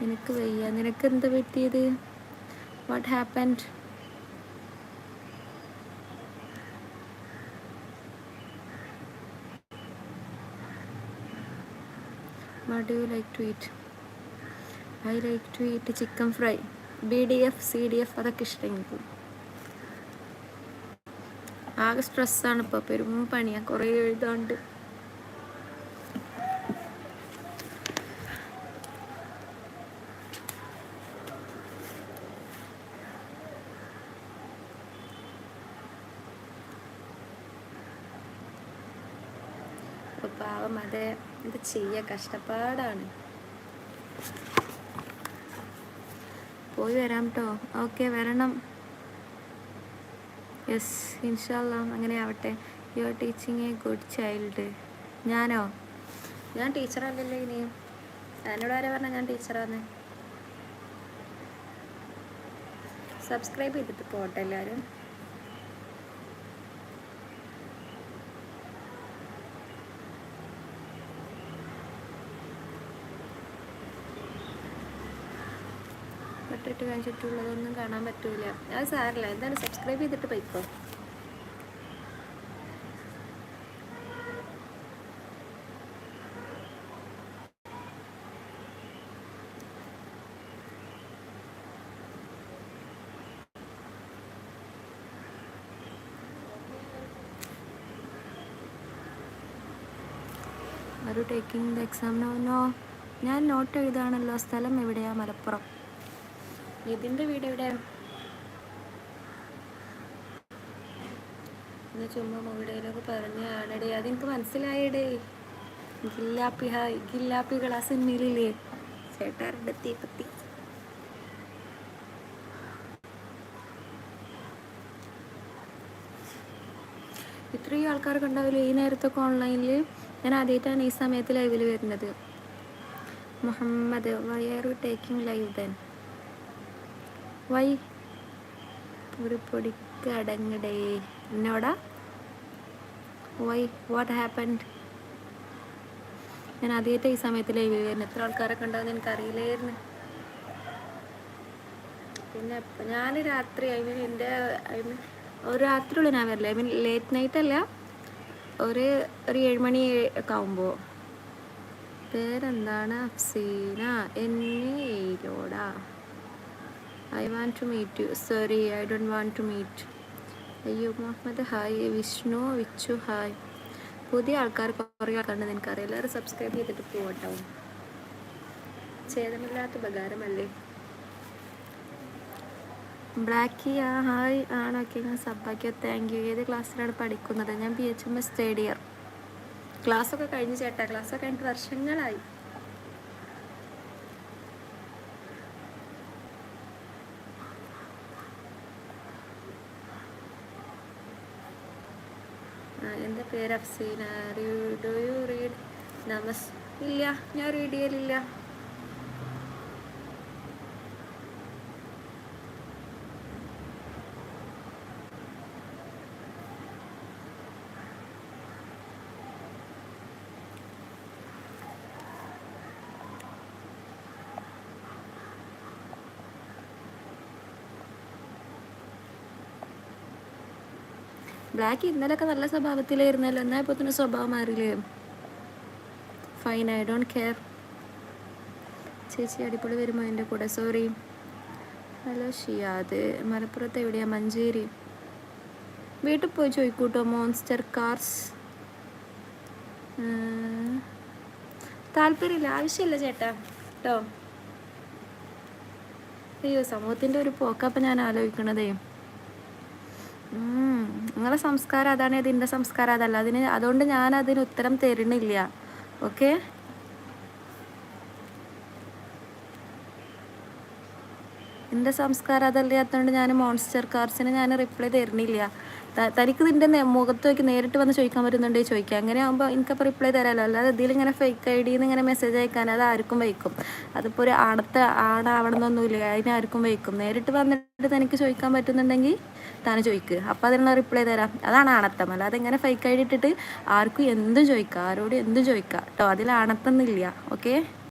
നിനക്ക് വയ്യ. നിനക്ക് എന്താ പറ്റിയത്? What happened what do you like to eat I like to eat chicken fry B D F C D F അതൊക്കെ ഇഷ്ടം എനിക്ക് ആകെ സ്ട്രെസ്സാണ് ഇപ്പോൾ പെരും പണിയാണ് കുറേ എഴുതാണ്ട്. പാവം അതെ ഇത് ചെയ്യുക കഷ്ടപ്പാടാണ്. പോയി വരാം കേട്ടോ ഓക്കെ വരണം. യെസ് ഇൻഷാല്ല അങ്ങനെ ആവട്ടെ you are teaching a good child ഞാനോ? ഞാൻ ടീച്ചറല്ലല്ലോ ഇനിയും എന്നോട് ആരെ പറഞ്ഞാൽ ഞാൻ ടീച്ചറാന്ന് സബ്സ്ക്രൈബ് ചെയ്തിട്ട് പോട്ടെ എല്ലാവരും പെട്ടിട്ട് കാണിച്ചിട്ടുള്ളതൊന്നും കാണാൻ പറ്റൂല. അത് സാറില്ല എന്താണ്? സബ്സ്ക്രൈബ് ചെയ്തിട്ട് പോയിക്കോ. Taking the exam no no ഞാൻ നോട്ട് എഴുതാണല്ലോ. സ്ഥലം എവിടെയാ? മലപ്പുറം. ഇതിന്റെ വീട് എവിടെ ഇന്ന് ചുമ്മാ പറഞ്ഞ പറഞ്ഞാണടേ അതെനിക്ക് മനസ്സിലായടേ. ഗില്ലാപ്പി ഹായ് ഗില്ലാപ്പികൾ ആ സിനിമയിലില്ലേ? ചേട്ടാരുടെ തീപ്പത്തി ഇത്രയും ആൾക്കാർക്ക് ഉണ്ടാവില്ല ഈ നേരത്തൊക്കെ ഓൺലൈനിൽ ഞാൻ ആദ്യമായിട്ടാണ് ഈ സമയത്ത് ലൈവിൽ വരുന്നത്. Muhammad why are you taking live then why. ഒരു പൊടിക്ക് അടങ്ങടേ എന്നോടാ? വൈ വാട്ട് ഹാപ്പൻഡ് ഞാൻ ആദ്യമായിട്ട് ഈ സമയത്ത് ലൈവ് ചെയ്യുന്നു എത്ര ആൾക്കാരൊക്കെ ഉണ്ടാവുമെന്ന് എനിക്കറിയില്ലായിരുന്നു. പിന്നെ ഞാൻ രാത്രി ഐ മീൻ എന്റെ ഐ മീൻ ഒരു രാത്രിയുള്ള ഞാൻ വരില്ല ഐ മീൻ ലേറ്റ് നൈറ്റ് അല്ല ഒരു ഒരു ഏഴുമണി ഒക്കെ ആവുമ്പോൾ പേരെന്താണ്? അഫ്സീന. എന്നെ ഏലോടാ I want to meet you sorry I don't want to meet അയ്യോ മുഹമ്മദ്. ഹായ് വിഷ്ണു. വിച്ചു ഹായ് പുതിയ ആൾക്കാർ കുറേ ആൾക്കാരുണ്ട് നിനക്കറിയാം എല്ലാവരും സബ്സ്ക്രൈബ് ചെയ്തിട്ട് പോകട്ടോ ഛേദമില്ലാത്ത ഉപകാരമല്ലേ? ബ്ലാക്കി ആ ഹായ് ആണൊക്കെ ഞാൻ സബ്ബാക്കിയോ താങ്ക് യു ഏത് ക്ലാസ്സിലാണ് പഠിക്കുന്നത്? ഞാൻ B H M S third year ക്ലാസ്സൊക്കെ കഴിഞ്ഞ് ചേട്ടാ. ക്ലാസ്സൊക്കെ കഴിഞ്ഞിട്ട് വർഷങ്ങളായി. എന്റെ പേര് Afseena. Do you read namaz ഇല്ല ഞാൻ റീഡ് ചെയ്യലില്ല. ബ്ലാക്ക് ഇന്നലൊക്കെ നല്ല സ്വഭാവത്തിലായിരുന്നല്ലോ. എന്നാൽ ഇപ്പോൾ തന്നെ സ്വഭാവം മാറിയില്ലേ ഫൈൻ ഐ ഡോണ്ട് കെയർ ചേച്ചി അടിപൊളി വരുമോ എന്റെ കൂടെ? സോറി ഹലോ ഷിയാദ് മലപ്പുറത്ത് എവിടെയാണ് മഞ്ചേരി. വീട്ടിൽ പോയി ചോദിക്കൂട്ടോ? മോൺസ്റ്റർ കാർസ് താല്പര്യമില്ല. ആവശ്യമില്ല ചേട്ടാ. കേട്ടോ അയ്യോ സമൂഹത്തിന്റെ ഒരു പോക്കപ്പം ഞാൻ ആലോചിക്കണതേ. നിങ്ങളെ സംസ്കാരം അതാണ് ഇതിന്റെ സംസ്കാരം അതല്ല. അതിന് അതുകൊണ്ട് ഞാൻ അതിന് ഉത്തരം തരുന്നില്ല. ഓക്കെ എന്റെ സംസ്കാരം അതല്ലാത്തതുകൊണ്ട് ഞാൻ മോൺസ്റ്റർ കാർസിന് ഞാൻ റിപ്ലൈ തരുന്നില്ല. തനിക്ക് ഇതിന്റെ മുഖത്ത് നേരിട്ട് വന്ന് ചോദിക്കാൻ പറ്റുന്നുണ്ടെങ്കിൽ ചോദിക്കാം. അങ്ങനെ ആകുമ്പോൾ എനിക്കപ്പോൾ റിപ്ലൈ തരാമല്ലോ അല്ലാതെ ഇതിലിങ്ങനെ ഫേക്ക് ഐ ഡിന്ന് ഇങ്ങനെ മെസ്സേജ് അയക്കാൻ അത് ആർക്കും വയ്ക്കും. അതിപ്പോൾ ഒരു ആണത്തെ ആണാവണമെന്നൊന്നുമില്ല. അതിന് ആർക്കും വയ്ക്കും. നേരിട്ട് വന്നിട്ട് തനിക്ക് ചോദിക്കാൻ പറ്റുന്നുണ്ടെങ്കിൽ താൻ ചോദിക്കുക അപ്പോൾ അതിനുള്ള റിപ്ലൈ തരാം. അതാണ് ആണത്തം. അല്ലാതെ ഇങ്ങനെ ഫേക്ക് ഐ ഡി ഇട്ടിട്ട് ആർക്കും എന്തും ചോദിക്കാം? ആരോടും എന്തും ചോദിക്കാം? കേട്ടോ അതിൽ ആണത്തൊന്നുമില്ല ഓക്കെ?